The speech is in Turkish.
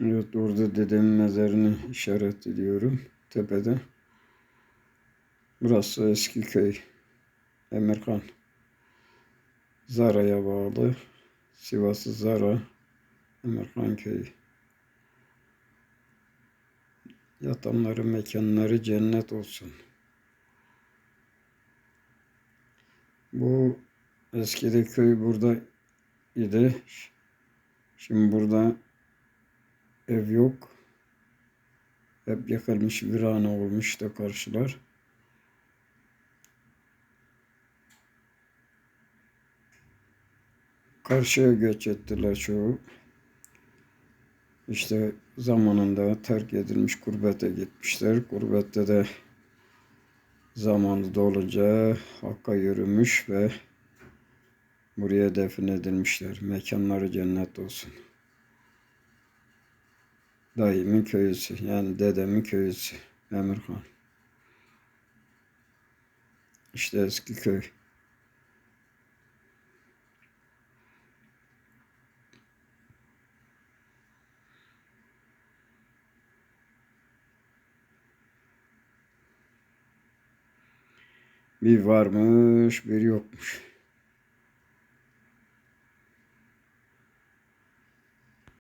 Evet orada dedemin mezarını işaret ediyorum tepede. Burası eski köy. Emirkan. Zara'ya bağlı. Sivas'ı Zara. Emirkan köyü. Yatanları mekanları cennet olsun. Bu eskide köy burada idi. Şimdi burada ev yok. Hep yakılmış, virane olmuş da karşılar. Karşıya göç ettiler çoğu. İşte zamanında terk edilmiş gurbete gitmişler. Gurbette de zamanı dolunca Hakk'a yürümüş ve buraya defnedilmişler. Mekanları cennet olsun. Dayımın köyüsü yani dedemin köyüsü Emirhan. İşte eski köy. Bir varmış, bir yokmuş.